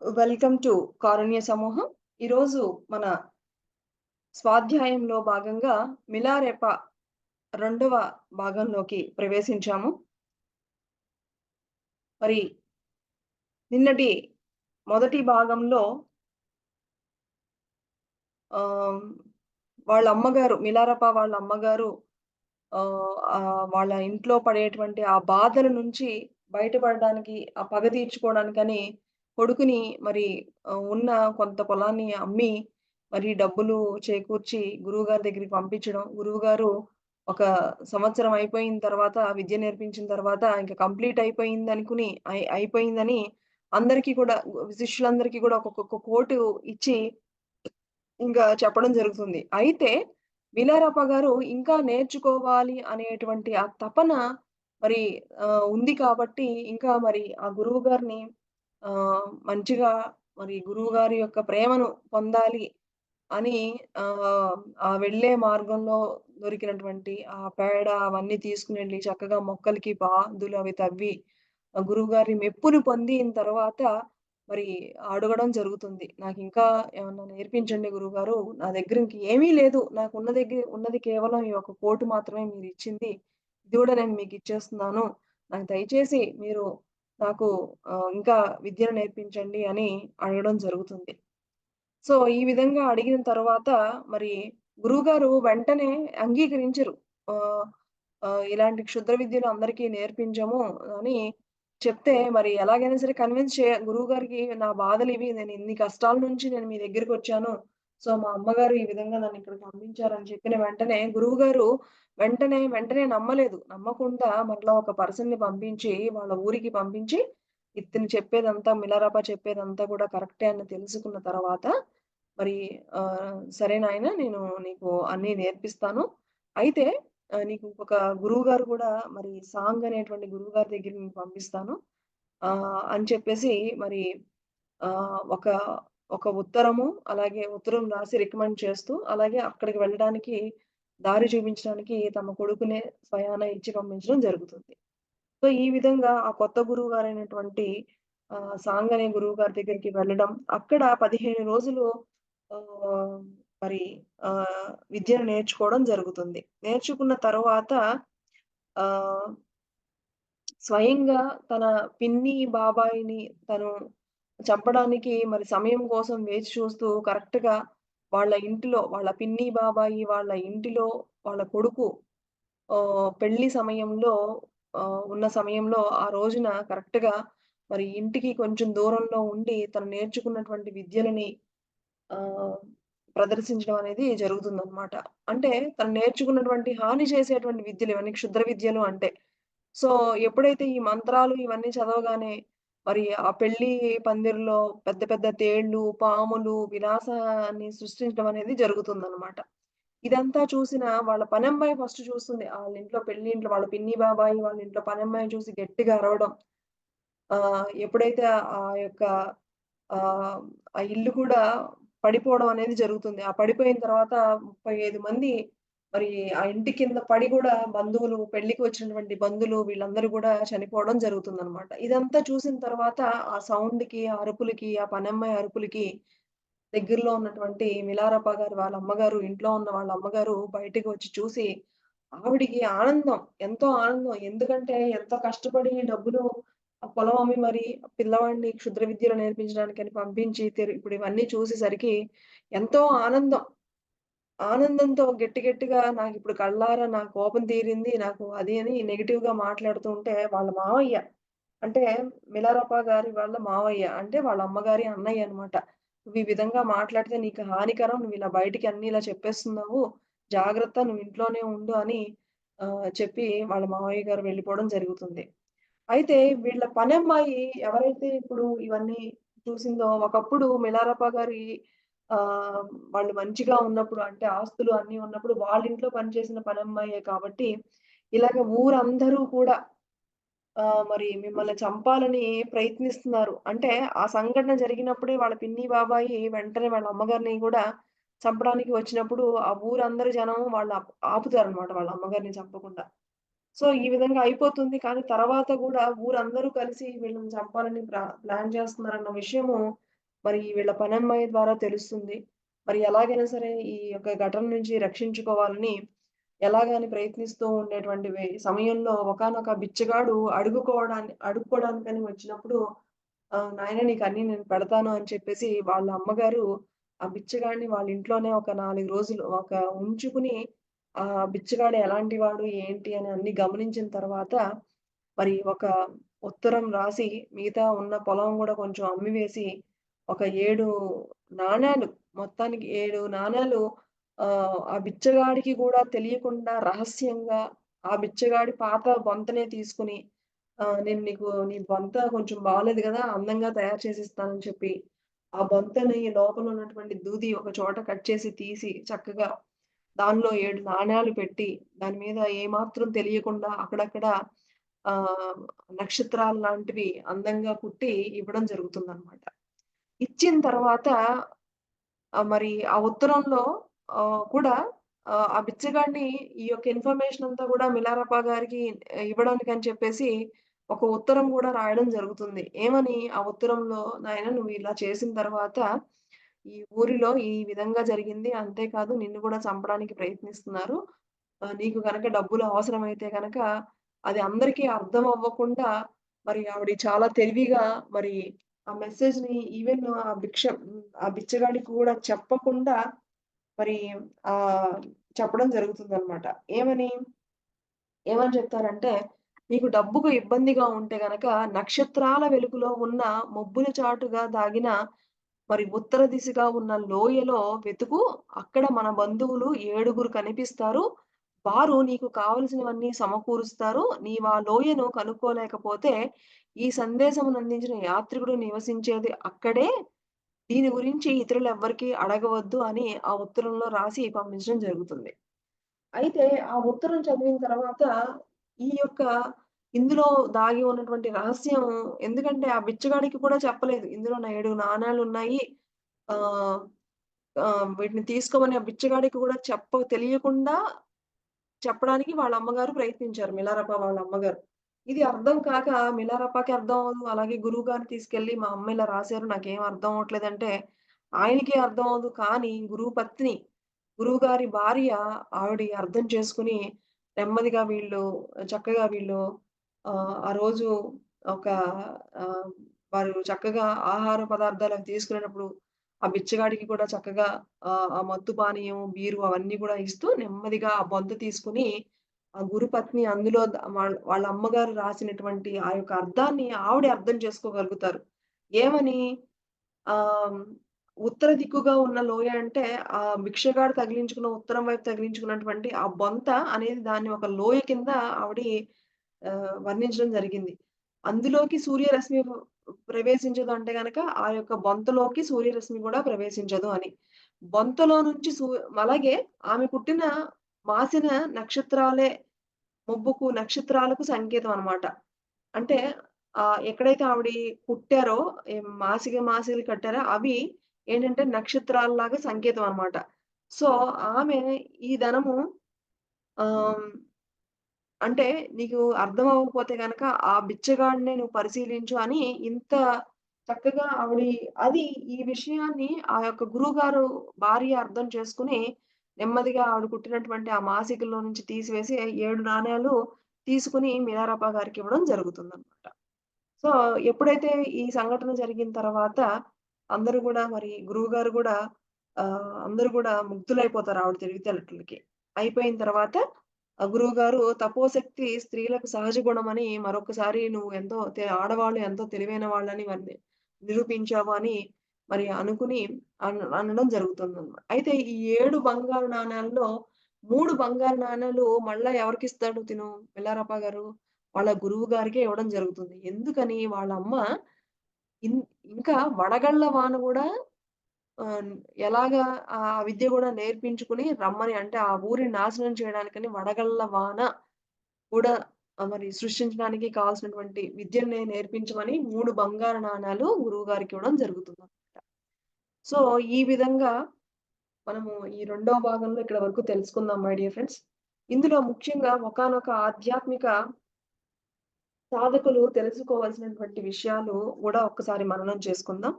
Welcome to కారుణ్య సమూహం. ఈరోజు మన స్వాధ్యాయంలో భాగంగా మిలారెప రెండవ భాగంలోకి ప్రవేశించాము. మరి నిన్నటి మొదటి భాగంలో వాళ్ళ అమ్మగారు మిలారప వాళ్ళ అమ్మగారు వాళ్ళ ఇంట్లో పడేటువంటి ఆ బాధల నుంచి బయటపడడానికి, ఆ పగ తీర్చుకోవడానికని కొడుకుని మరి ఉన్న కొంత పొలాన్ని అమ్మి, మరి డబ్బులు చేకూర్చి గురువుగారి దగ్గరికి పంపించడం. గురువుగారు ఒక సంవత్సరం అయిపోయిన తర్వాత విద్య నేర్పించిన తర్వాత ఇంకా కంప్లీట్ అయిపోయిందనుకుని అయి అయిపోయిందని అందరికీ కూడా శిష్యులందరికీ కూడా ఒక్కొక్క కోటు ఇచ్చి ఇంకా చెప్పడం జరుగుతుంది. అయితే విలారప్ప గారు ఇంకా నేర్చుకోవాలి అనేటువంటి ఆ తపన మరి ఉంది కాబట్టి ఇంకా మరి ఆ గురువు గారిని మంచిగా మరి గురువుగారి యొక్క ప్రేమను పొందాలి అని ఆ వెళ్ళే మార్గంలో దొరికినటువంటి ఆ పేడ అవన్నీ తీసుకుని వెళ్ళి చక్కగా మొక్కలకి పాదులు అవి తవ్వి ఆ గురువుగారి మెప్పుని పొందిన తర్వాత మరి అడగడం జరుగుతుంది. నాకు ఇంకా ఏమన్నా నేర్పించండి గురుగారు నా దగ్గర ఇంక ఏమీ లేదు. నాకు ఉన్న దగ్గర ఉన్నది కేవలం ఈ ఒక కోటు మాత్రమే మీరిచ్చింది. ఇది కూడా నేను మీకు ఇచ్చేస్తున్నాను నాకు దయచేసి మీరు నాకు ఇంకా విద్యను నేర్పించండి అని అడగడం జరుగుతుంది. సో, ఈ విధంగా అడిగిన తర్వాత మరి గురువుగారు వెంటనే అంగీకరించరు. ఇలాంటి క్షుద్ర విద్యలు అందరికీ నేర్పించము అని చెప్తే మరి ఎలాగైనా సరే కన్విన్స్ చేయ గురువుగారికి నా బాధలివి. నేను ఇన్ని కష్టాల నుంచి నేను మీ దగ్గరికి వచ్చాను సో, మా అమ్మగారు ఈ విధంగా నన్ను ఇక్కడికి పంపించారని చెప్పిన వెంటనే గురువు గారు వెంటనే, వెంటనే నమ్మలేదు. నమ్మకుండా మరలా ఒక పర్సన్‌ని పంపించి వాళ్ళ ఊరికి పంపించి ఇతను చెప్పేదంతా మిలారప చెప్పేదంతా కూడా కరెక్టే అని తెలుసుకున్న తర్వాత మరి సరే నాయన నేను నీకు అన్నీ నేర్పిస్తాను. అయితే నీకు ఒక గురువు గారు కూడా మరి సాంగ్ అనేటువంటి గురువు గారి దగ్గరికి నేను పంపిస్తాను. అని చెప్పేసి మరి ఒక ఒక ఉత్తరము, అలాగే ఉత్తరం రాసి రికమెండ్ చేస్తూ, అలాగే అక్కడికి వెళ్ళడానికి దారి చూపించడానికి తమ కొడుకునే స్వయాన ఇచ్చి పంపించడం జరుగుతుంది. సో, ఈ విధంగా ఆ కొత్త గురువు గారైనటువంటి సాంగ్ అనే గురువుగారి దగ్గరికి వెళ్ళడం, అక్కడ 15 రోజులు మరి ఆ విద్యను నేర్చుకోవడం జరుగుతుంది. నేర్చుకున్న తరువాత ఆ స్వయంగా తన పిన్ని, బాబాయిని తను చంపడానికి మరి సమయం కోసం వేచి చూస్తూ కరెక్ట్గా వాళ్ళ ఇంటిలో వాళ్ళ పిన్ని, బాబాయి వాళ్ళ ఇంటిలో వాళ్ళ కొడుకు పెళ్ళి సమయంలో ఉన్న సమయంలో ఆ రోజున కరెక్ట్గా మరి ఇంటికి కొంచెం దూరంలో ఉండి తను నేర్చుకున్నటువంటి విద్యలని ఆ ప్రదర్శించడం అనేది జరుగుతుందనమాట. అంటే తను నేర్చుకున్నటువంటి హాని చేసేటువంటి విద్యలు ఇవన్నీ క్షుద్ర విద్యలు అంటే. సో, ఎప్పుడైతే ఈ మంత్రాలు ఇవన్నీ చదవగానే మరి ఆ పెళ్ళి పందిరిలో పెద్ద పెద్ద తేళ్ళు, పాములు వినాశాన్ని సృష్టించడం అనేది జరుగుతుందనమాట. ఇదంతా చూసిన వాళ్ళ పనమ్మాయి ఫస్ట్ చూస్తుంది. వాళ్ళ ఇంట్లో పెళ్ళి ఇంట్లో వాళ్ళ పిన్ని, బాబాయి వాళ్ళ ఇంట్లో పనమ్మాయి చూసి గట్టిగా అరవడం. ఆ ఎప్పుడైతే ఆ యొక్క ఆ ఇల్లు కూడా పడిపోవడం అనేది జరుగుతుంది. ఆ పడిపోయిన తర్వాత 35 మంది మరి ఆ ఇంటి కింద పడి కూడా బంధువులు పెళ్ళికి వచ్చినటువంటి బంధువులు వీళ్ళందరూ కూడా చనిపోవడం జరుగుతుందనమాట. ఇదంతా చూసిన తర్వాత ఆ సౌండ్‌కి, ఆ అరుపులకి, ఆ పనమ్మాయి అరుపులకి దగ్గరలో ఉన్నటువంటి మిలారప్ప గారు వాళ్ళ అమ్మగారు, ఇంట్లో ఉన్న వాళ్ళ అమ్మగారు బయటకు వచ్చి చూసి, ఆవిడికి ఆనందం. ఎంతో ఆనందం. ఎందుకంటే ఎంతో కష్టపడి డబ్బులు ఆ పొలం అమ్మి మరి పిల్లవాడిని క్షుద్ర విద్యలు నేర్పించడానికని పంపించి ఇప్పుడు ఇవన్నీ చూసేసరికి ఎంతో ఆనందం. ఆనందంతో గట్టి గట్టిగా నాకు ఇప్పుడు కళ్ళారా నా కోపం తీరింది. నాకు అది అని నెగెటివ్‌గా మాట్లాడుతూ ఉంటే వాళ్ళ మావయ్య అంటే మిలారప్ప గారి వాళ్ళ మావయ్య. అంటే వాళ్ళ అమ్మగారి అన్నయ్య అన్నమాట. "నువ్వు ఈ విధంగా మాట్లాడితే నీకు హానికరం. నువ్వు ఇలా బయటికి అన్ని ఇలా చెప్పేస్తున్నావు. జాగ్రత్త నువ్వు ఇంట్లోనే ఉండు" అని చెప్పి వాళ్ళ మావయ్య గారు వెళ్ళిపోవడం జరుగుతుంది. అయితే వీళ్ళ పని అమ్మాయి ఎవరైతే ఇప్పుడు ఇవన్నీ చూసిందో ఒకప్పుడు మిలారప్ప గారి వాళ్ళు మంచిగా ఉన్నప్పుడు అంటే ఆస్తులు అన్ని ఉన్నప్పుడు వాళ్ళ ఇంట్లో పనిచేసిన పనమ్మాయే కాబట్టి ఇలాగ ఊరందరూ కూడా ఆ మరి మిమ్మల్ని చంపాలని ప్రయత్నిస్తున్నారు. అంటే ఆ సంఘటన జరిగినప్పుడే వాళ్ళ పిన్ని, బాబాయి వెంటనే వాళ్ళ అమ్మగారిని కూడా చంపడానికి వచ్చినప్పుడు ఆ ఊరందరి జనం వాళ్ళు ఆపుతారు అనమాట వాళ్ళ అమ్మగారిని చంపకుండా. సో, ఈ విధంగా అయిపోతుంది. కానీ తర్వాత కూడా ఊరందరూ కలిసి వీళ్ళని చంపాలని ప్లాన్ చేస్తున్నారన్న విషయము మరి వీళ్ళ పనమ్మాయి ద్వారా తెలుస్తుంది. మరి ఎలాగైనా సరే ఈ యొక్క ఘటన నుంచి రక్షించుకోవాలని ఎలాగని ప్రయత్నిస్తూ ఉండేటువంటి సమయంలో ఒకానొక బిచ్చగాడు అడుగుకోవడానికి అడుక్కోవడానికని వచ్చినప్పుడు నాయన నీకు అన్ని నేను పెడతాను" అని చెప్పేసి వాళ్ళ అమ్మగారు ఆ బిచ్చగాడిని వాళ్ళ ఇంట్లోనే ఒక నాలుగు రోజులు ఒక ఉంచుకుని ఆ బిచ్చగాడు ఎలాంటి వాడు, ఏంటి అని అన్ని గమనించిన తర్వాత మరి ఒక ఉత్తరం రాసి మిగతా ఉన్న పొలం కూడా కొంచెం అమ్మి వేసి ఒక ఏడు నాణాలు మొత్తానికి ఏడు నాణాలు ఆ బిచ్చగాడికి కూడా తెలియకుండా రహస్యంగా ఆ బిచ్చగాడి పాత బొంతనే తీసుకొని "నేను నీకు నీ బొంత కొంచెం బాగలేదు కదా అందంగా తయారు చేసిస్తానని" చెప్పి ఆ బొంతని లోపల ఉన్నటువంటి దూది ఒక చోట కట్ చేసి తీసి చక్కగా దానిలో ఏడు నాణ్యాలు పెట్టి దాని మీద ఏమాత్రం తెలియకుండా అక్కడక్కడ ఆ నక్షత్రాలు లాంటివి అందంగా కుట్టి ఇవ్వడం జరుగుతుందన్నమాట. ఇచ్చిన తర్వాత మరి ఆ ఉత్తరంలో కూడా ఆ బిచ్చగాడిని ఈ యొక్క ఇన్ఫర్మేషన్ అంతా కూడా మిలారప్ప గారికి ఇవ్వడానికి అని చెప్పేసి ఒక ఉత్తరం కూడా రాయడం జరుగుతుంది. ఏమని ఆ ఉత్తరంలో "నాయన నువ్వు ఇలా చేసిన తర్వాత ఈ ఊరిలో ఈ విధంగా జరిగింది. అంతేకాదు నిన్ను కూడా చంపడానికి ప్రయత్నిస్తున్నారు. నీకు గనక డబ్బులు అవసరమైతే కనుక అది అందరికీ అర్థం అవ్వకుండా మరి ఆవిడ చాలా తెలివిగా మరి ఆ మెసేజ్‌ని ఈవెన్ ఆ భిక్ష ఆ బిచ్చగాడికి కూడా చెప్పకుండా మరి ఆ చెప్పడం జరుగుతుంది అనమాట ఏమని? ఏమని చెప్తారంటే, "నీకు డబ్బుకు ఇబ్బందిగా ఉంటే గనక నక్షత్రాల వెలుగులో ఉన్న మబ్బుల చాటుగా దాగిన మరి ఉత్తర దిశగా ఉన్న లోయలో వెతుకు. అక్కడ మన బంధువులు ఏడుగురు కనిపిస్తారు. వారు నీకు కావలసినవన్నీ సమకూరుస్తారు. నీవా లోయను కనుక్కోలేకపోతే ఈ సందేశమునందించిన యాత్రికుడు నివసించేది అక్కడే. దీని గురించి ఇతరులు ఎవ్వరికి అడగవద్దు" అని ఆ ఉత్తరంలో రాసి పంపించడం జరుగుతుంది. అయితే ఆ ఉత్తరం చదివిన తర్వాత ఈ యొక్క ఇందులో దాగి ఉన్నటువంటి రహస్యం ఎందుకంటే ఆ బిచ్చగాడికి కూడా చెప్పలేదు. ఇందులో నా 7 నాణాలున్నాయి. ఉన్నాయి ఆ వీటిని తీసుకోమని ఆ బిచ్చగాడికి కూడా చెప్ప తెలియకుండా చెప్పడానికి వాళ్ళ అమ్మగారు ప్రయత్నించారు. మిలారప్ప వాళ్ళ అమ్మగారు. ఇది అర్థం కాక మిలారప్పకి అర్థం అవ్వదు. అలాగే గురువు గారిని తీసుకెళ్ళి మా అమ్మ ఇలా రాశారు నాకేం అర్థం అవ్వట్లేదంటే ఆయనకి అర్థం అవ్వదు. కానీ గురువు పత్ని, గురువుగారి భార్య ఆవిడ అర్థం చేసుకుని నెమ్మదిగా వీళ్ళు చక్కగా వీళ్ళు ఆ రోజు ఒక వారు చక్కగా ఆహార పదార్థాలు అవి తీసుకునేటప్పుడు ఆ బిచ్చగాడికి కూడా చక్కగా ఆ మత్తు పానీయం, బీరు అవన్నీ కూడా ఇస్తూ నెమ్మదిగా ఆ బొంత తీసుకొని ఆ గురుపత్ని అందులో వాళ్ళ వాళ్ళ అమ్మగారు రాసినటువంటి ఆ యొక్క అర్థాన్ని ఆవిడ అర్థం చేసుకోగలుగుతారు. ఏమని? ఆ ఉత్తర దిక్కుగా ఉన్న లోయ అంటే ఆ భిక్షగాడు తగిలించుకున్న ఉత్తరం వైపు తగిలించుకున్నటువంటి ఆ బొంత అనేది దాన్ని ఒక లోయ కింద ఆవిడి వర్ణించడం జరిగింది. అందులోకి సూర్యరశ్మి ప్రవేశించదు అంటే గనక ఆ యొక్క బొంతలోకి సూర్యరశ్మి కూడా ప్రవేశించదు అని. బొంతలో నుంచి సూ అలాగే ఆమె పుట్టిన మాసిన నక్షత్రాలే ముబ్బుకు నక్షత్రాలకు సంకేతం అన్నమాట. అంటే ఆ ఎక్కడైతే ఆవిడ పుట్టారో మాసిక మాసికలు కట్టారో అవి ఏంటంటే నక్షత్రాలలాగా సంకేతం అన్నమాట. సో, ఆమె ఈ ధనము ఆ అంటే నీకు అర్థం అవ్వకపోతే గనక ఆ బిచ్చగాడినే నువ్వు పరిశీలించు అని ఇంత చక్కగా ఆవిడ అది ఈ విషయాన్ని ఆ యొక్క గురువుగారు భార్య అర్థం చేసుకుని నెమ్మదిగా ఆవిడ కుట్టినటువంటి ఆ మాసికల్లో నుంచి తీసివేసి 7 నాణేలు తీసుకొని ఇవ్వడం జరుగుతుంది అనమాట సో, ఎప్పుడైతే ఈ సంఘటన జరిగిన తర్వాత అందరూ కూడా మరి గురువుగారు కూడా ఆ అందరూ కూడా ముగ్ధులైపోతారు ఆవిడ తెలివితేటలకి. అయిపోయిన తర్వాత ఆ గురువుగారు తపోశక్తి స్త్రీలకు సహజ గుణం అని మరొకసారి నువ్వు ఎంతో ఆడవాళ్ళు ఎంతో తెలివైన వాళ్ళని వారిని నిరూపించావు అని మరి అనుకుని అన్ అనడం జరుగుతుందన్నమాట. అయితే ఈ ఏడు బంగారు నాణాల్లో మూడు బంగారు నాణాలు మళ్ళా ఎవరికిస్తాడు తిను పిల్లారప్ప గారు? వాళ్ళ గురువు గారికే ఇవ్వడం జరుగుతుంది. ఎందుకని? వాళ్ళ అమ్మ ఇన్ ఇంకా వడగళ్ళ వాన కూడా ఎలాగా ఆ విద్య కూడా నేర్పించుకొని రమ్మని అంటే ఆ ఊరిని నాశనం చేయడానికని వడగళ్ళ వాన కూడా మరి సృష్టించడానికి కావాల్సినటువంటి విద్యని నేర్పించమని మూడు బంగారు నాణాలు గురువు గారికి ఇవ్వడం జరుగుతుంది సో, ఈ విధంగా మనము ఈ రెండో భాగంలో ఇక్కడ వరకు తెలుసుకుందాం మై డియర్ ఫ్రెండ్స్. ఇందులో ముఖ్యంగా ఒకానొక ఆధ్యాత్మిక సాధకులు తెలుసుకోవాల్సినటువంటి విషయాలు కూడా ఒక్కసారి మననం చేసుకుందాం.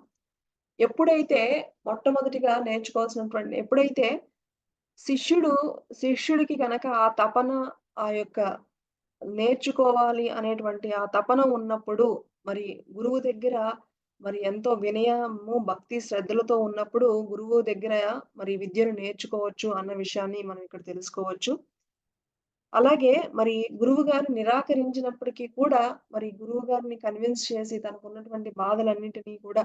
ఎప్పుడైతే మొట్టమొదటిగా నేర్చుకోవాల్సినటువంటి ఎప్పుడైతే శిష్యుడు శిష్యుడికి గనక ఆ తపన, ఆ యొక్క నేర్చుకోవాలి అనేటువంటి ఆ తపన ఉన్నప్పుడు, మరి గురువు దగ్గర మరి ఎంతో వినయము, భక్తి, శ్రద్ధలతో ఉన్నప్పుడు గురువు దగ్గర మరి విద్యను నేర్చుకోవచ్చు అన్న విషయాన్ని మనం ఇక్కడ తెలుసుకోవచ్చు. అలాగే మరి గురువు గారు నిరాకరించినప్పటికీ కూడా మరి గురువు గారిని కన్విన్స్ చేసి తనకున్నటువంటి బాధలన్నింటినీ కూడా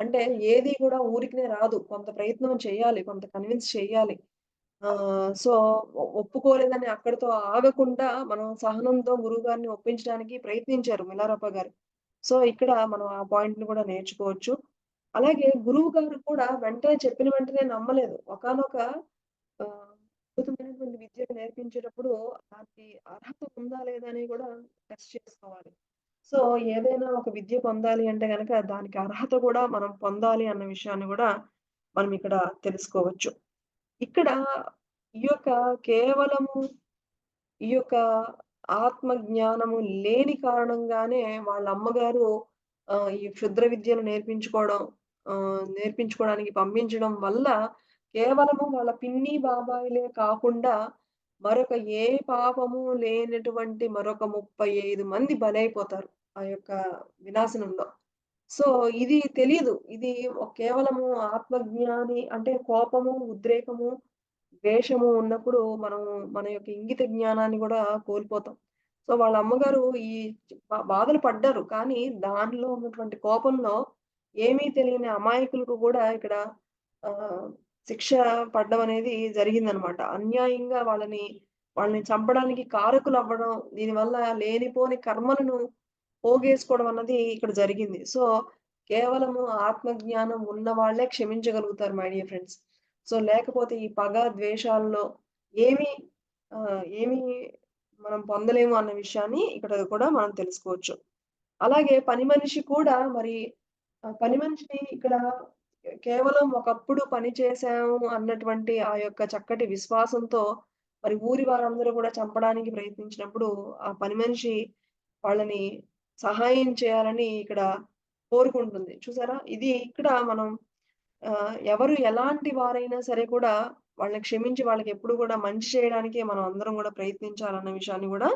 అంటే ఏది కూడా ఊరికినే రాదు. కొంత ప్రయత్నం చేయాలి. కొంత కన్విన్స్ చేయాలి. ఆ సో, ఒ ఒప్పుకోలేదని అక్కడితో ఆగకుండా మనం సహనంతో గురువుగారిని ఒప్పించడానికి ప్రయత్నించారు మిలారప్ప గారు. సో, ఇక్కడ మనం ఆ పాయింట్ని కూడా నేర్చుకోవచ్చు. అలాగే గురువు గారు కూడా వెంటనే చెప్పిన వెంటనే నమ్మలేదు. ఒకనొక అద్భుతమైనటువంటి విద్యను నేర్పించేటప్పుడు దానికి అర్హత ఉందా లేదా అని కూడా టెస్ట్ చేసుకోవాలి. సో, ఏదైనా ఒక విద్య పొందాలి అంటే గనక దానికి అర్హత కూడా మనం పొందాలి అన్న విషయాన్ని కూడా మనం ఇక్కడ తెలుసుకోవచ్చు. ఇక్కడ ఈ యొక్క కేవలము ఈ యొక్క ఆత్మ జ్ఞానము లేని కారణంగానే వాళ్ళ అమ్మగారు ఆ ఈ క్షుద్ర విద్యను నేర్పించుకోవడం నేర్పించుకోవడానికి పంపించడం వల్ల కేవలము వాళ్ళ పిన్ని, బాబాయిలే కాకుండా మరొక ఏ పాపము లేనటువంటి మరొక 35 మంది బలైపోతారు. ఆ యొక్క వినాశనంలో. సో, ఇది తెలియదు ఇది కేవలము ఆత్మజ్ఞాని అంటే కోపము, ఉద్రేకము, ద్వేషము ఉన్నప్పుడు మనం మన యొక్క ఇంగిత జ్ఞానాన్ని కూడా కోల్పోతాం. సో, వాళ్ళ అమ్మగారు ఈ బాధలు పడ్డారు. కానీ దానిలో ఉన్నటువంటి కోపంలో ఏమీ తెలియని అమాయకులకు కూడా ఇక్కడ ఆ శిక్ష పడడం అనేది జరిగిందనమాట. అన్యాయంగా వాళ్ళని, వాళ్ళని చంపడానికి కారకులు అవ్వడం దీనివల్ల లేనిపోని కర్మలను పోగేసుకోవడం అన్నది ఇక్కడ జరిగింది. సో, కేవలము ఆత్మజ్ఞానం ఉన్న వాళ్ళే క్షమించగలుగుతారు మై డియర్ ఫ్రెండ్స్. సో, లేకపోతే ఈ పగ, ద్వేషాల్లో ఏమి ఏమి మనం పొందలేము అన్న విషయాన్ని ఇక్కడ కూడా మనం తెలుసుకోవచ్చు. అలాగే పని మనిషి కూడా మరి పని మనిషిని ఇక్కడ కేవలం ఒకప్పుడు పని చేశాము అన్నటువంటి ఆ యొక్క చక్కటి విశ్వాసంతో మరి ఊరి వారందరూ కూడా చంపడానికి ప్రయత్నించినప్పుడు ఆ పని మనిషి వాళ్ళని సహాయం చేయాలని ఇక్కడ కోరుకుంటుంది. చూసారా? ఇది ఇక్కడ మనం ఎవరు ఎలాంటి వారైనా సరే కూడా వాళ్ళని క్షమించి వాళ్ళకి ఎప్పుడు కూడా మంచి చేయడానికే మనం అందరం కూడా ప్రయత్నించాలన్న విషయాన్ని కూడా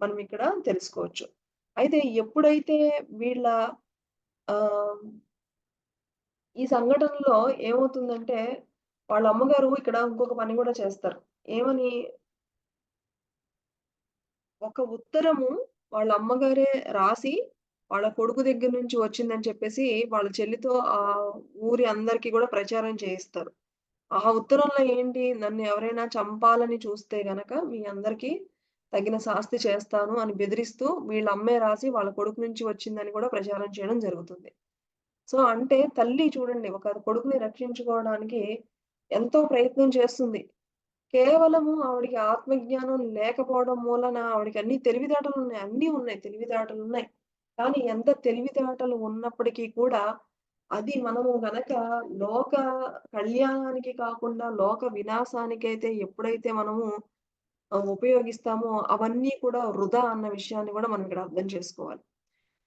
మనం ఇక్కడ తెలుసుకోవచ్చు. అయితే ఎప్పుడైతే వీళ్ళ ఆ ఈ సంఘటనలో ఏమవుతుందంటే వాళ్ళ అమ్మగారు ఇక్కడ ఇంకొక పని కూడా చేస్తారు. ఏమని ఒక ఉత్తరము వాళ్ళ అమ్మగారే రాసి, వాళ్ళ కొడుకు దగ్గర నుంచి వచ్చిందని చెప్పేసి వాళ్ళ చెల్లితో ఆ ఊరి అందరికి కూడా ప్రచారం చేయిస్తారు. ఆ ఉత్తరంలో ఏంటి? నన్ను ఎవరైనా చంపాలని చూస్తే గనక మీ అందరికీ తగిన శాస్తి చేస్తాను అని బెదిరిస్తూ వీళ్ళ అమ్మే రాసి వాళ్ళ కొడుకు నుంచి వచ్చిందని కూడా ప్రచారం చేయడం జరుగుతుంది. సో, అంటే తల్లి చూడండి ఒక కొడుకుని రక్షించుకోవడానికి ఎంతో ప్రయత్నం చేస్తుంది. కేవలము ఆవిడికి ఆత్మజ్ఞానం లేకపోవడం మూలన ఆవిడకి అన్ని తెలివితేటలున్నాయి. అన్నీ ఉన్నాయి. తెలివితేటలున్నాయి. కానీ ఎంత తెలివితేటలు ఉన్నప్పటికీ కూడా అది మనము గనక లోక కళ్యాణానికి కాకుండా లోక వినాశానికైతే ఎప్పుడైతే మనము ఉపయోగిస్తామో అవన్నీ కూడా వృధా అన్న విషయాన్ని కూడా మనం ఇక్కడ అర్థం చేసుకోవాలి.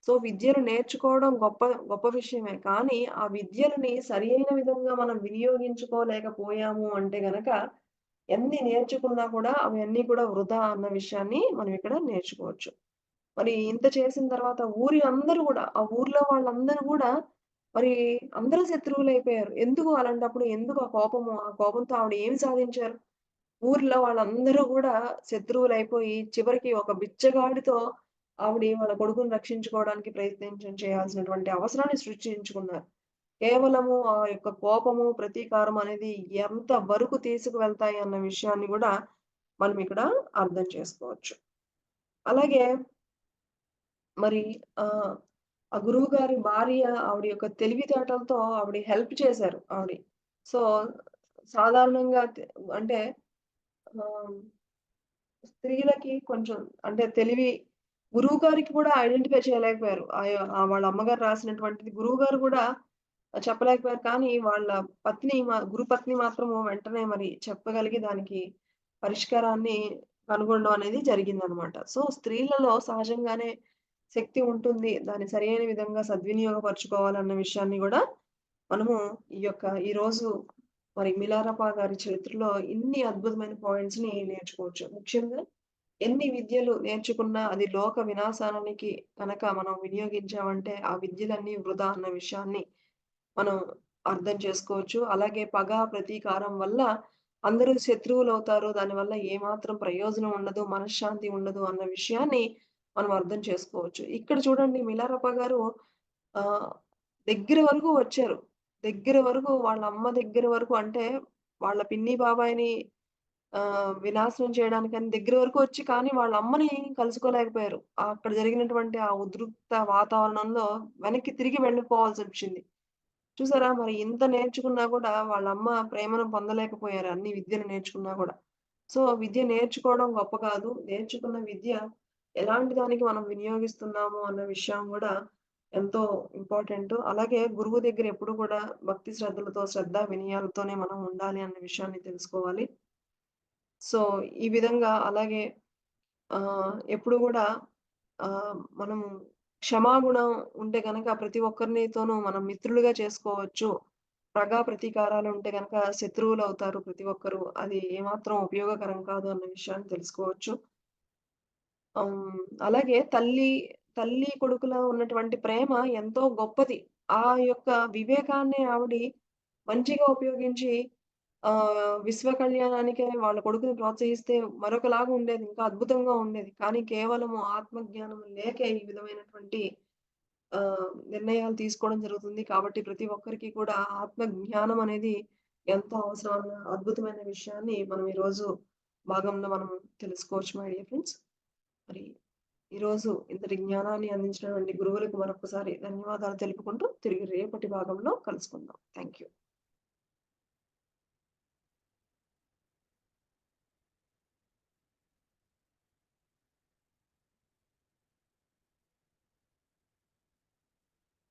సో, విద్యను నేర్చుకోవడం గొప్ప గొప్ప విషయమే. కానీ ఆ విద్యలని అయిన విధంగా మనం వినియోగించుకోలేకపోయాము అంటే గనక ఎన్ని నేర్చుకున్నా కూడా అవన్నీ కూడా వృధా అన్న విషయాన్ని మనం ఇక్కడ నేర్చుకోవచ్చు. మరి ఇంత చేసిన తర్వాత ఊరి అందరూ కూడా ఆ ఊర్లో వాళ్ళందరూ కూడా మరి అందరూ శత్రువులు అయిపోయారు ఎందుకు అలాంటప్పుడు ఎందుకు ఆ కోపము? ఆ కోపంతో ఆవిడ ఏమి సాధించారు? ఊర్లో వాళ్ళందరూ కూడా శత్రువులు అయిపోయి చివరికి ఒక బిచ్చగాడితో ఆవిడ వాళ్ళ కొడుకుని రక్షించుకోవడానికి ప్రయత్నించడం చేయాల్సినటువంటి అవసరాన్ని సృష్టించుకున్నారు. కేవలము ఆ యొక్క కోపము, ప్రతీకారం అనేది ఎంత వరకు తీసుకువెళ్తాయి అన్న విషయాన్ని కూడా మనం ఇక్కడ అర్థం చేసుకోవచ్చు. అలాగే మరి ఆ ఆ గురువుగారి భార్య ఆవిడ యొక్క తెలివితేటలతో ఆవిడ హెల్ప్ చేశారు ఆవిడ. సో, సాధారణంగా అంటే స్త్రీలకి కొంచెం అంటే తెలివి గురువుగారికి కూడా ఐడెంటిఫై చేయలేకపోయారు. ఆయ వాళ్ళ అమ్మగారు రాసినటువంటిది గురువు గారు కూడా చెప్పలేకపోయారు. కానీ వాళ్ళ పత్ని మా గురు పత్ని మాత్రము వెంటనే మరి చెప్పగలిగి దానికి పరిష్కారాన్ని కనుగొనడం అనేది జరిగిందనమాట. సో, స్త్రీలలో సహజంగానే శక్తి ఉంటుంది. దాన్ని సరైన విధంగా సద్వినియోగపరచుకోవాలన్న విషయాన్ని కూడా మనము ఈ యొక్క ఈరోజు మరి మిలారపా గారి చరిత్రలో ఇన్ని అద్భుతమైన పాయింట్స్‌ని నేర్చుకోవచ్చు. ముఖ్యంగా ఎన్ని విద్యలు నేర్చుకున్నా అది లోక వినాశానానికి కనుక మనం వినియోగించామంటే ఆ విద్యలన్నీ వృధా అన్న విషయాన్ని మనం అర్థం చేసుకోవచ్చు. అలాగే పగ, ప్రతీకారం వల్ల అందరూ శత్రువులు అవుతారు దానివల్ల ఏమాత్రం ప్రయోజనం ఉండదు, మనశ్శాంతి ఉండదు అన్న విషయాన్ని మనం అర్థం చేసుకోవచ్చు. ఇక్కడ చూడండి మిలారప్ప గారు ఆ దగ్గర వరకు వచ్చారు. దగ్గర వరకు వాళ్ళ అమ్మ దగ్గర వరకు అంటే వాళ్ళ పిన్ని, బాబాయిని ఆ వినాశనం అని దగ్గర వరకు వచ్చి కానీ వాళ్ళ అమ్మని కలుసుకోలేకపోయారు. అక్కడ జరిగినటువంటి ఆ ఉద్రిక్త వాతావరణంలో వెనక్కి తిరిగి వెళ్ళిపోవాల్సొచ్చింది. చూసారా? మరి ఇంత నేర్చుకున్నా కూడా వాళ్ళ అమ్మ ప్రేమను పొందలేకపోయారు అన్ని విద్యను నేర్చుకున్నా కూడా సో, విద్య నేర్చుకోవడం గొప్ప కాదు. నేర్చుకున్న విద్య ఎలాంటి దానికి మనం వినియోగిస్తున్నాము అన్న విషయం కూడా ఎంతో ఇంపార్టెంట్ అలాగే గురువు దగ్గర ఎప్పుడు కూడా భక్తి శ్రద్ధలతో, శ్రద్ధ వినయాలతోనే మనం ఉండాలి అన్న విషయాన్ని తెలుసుకోవాలి. సో, ఈ విధంగా అలాగే ఆ ఎప్పుడు కూడా ఆ మనం క్షమాగుణం ఉంటే గనక ప్రతి ఒక్కరినితోనూ మనం మిత్రులుగా చేసుకోవచ్చు. ప్రగా ప్రతీకారాలు ఉంటే గనక శత్రువులవుతారు ప్రతి ఒక్కరు. అది ఏమాత్రం ఉపయోగకరం కాదు అన్న విషయాన్ని తెలుసుకోవచ్చు. అలాగే తల్లి, తల్లి కొడుకుల ఉన్నటువంటి ప్రేమ ఎంతో గొప్పది. ఆ యొక్క వివేకాన్ని ఆవిడి మంచిగా ఉపయోగించి ఆ విశ్వ కళ్యాణానికే వాళ్ళ కొడుకుని ప్రోత్సహిస్తే మరొకలాగా ఉండేది. ఇంకా అద్భుతంగా ఉండేది. కానీ కేవలము ఆత్మజ్ఞానం లేకే ఈ విధమైనటువంటి ఆ నిర్ణయాలు తీసుకోవడం జరుగుతుంది. కాబట్టి ప్రతి ఒక్కరికి కూడా ఆత్మ జ్ఞానం అనేది ఎంతో అవసరమైన అద్భుతమైన విషయాన్ని మనం ఈరోజు భాగంలో మనం తెలుసుకోవచ్చు మై డియర్ ఫ్రెండ్స్. మరి ఈరోజు ఇంతటి జ్ఞానాన్ని అందించినటువంటి గురువులకు మరొకసారి ధన్యవాదాలు తెలుపుకుంటూ తిరిగి రేపటి భాగంలో కలుసుకుందాం. Thank you.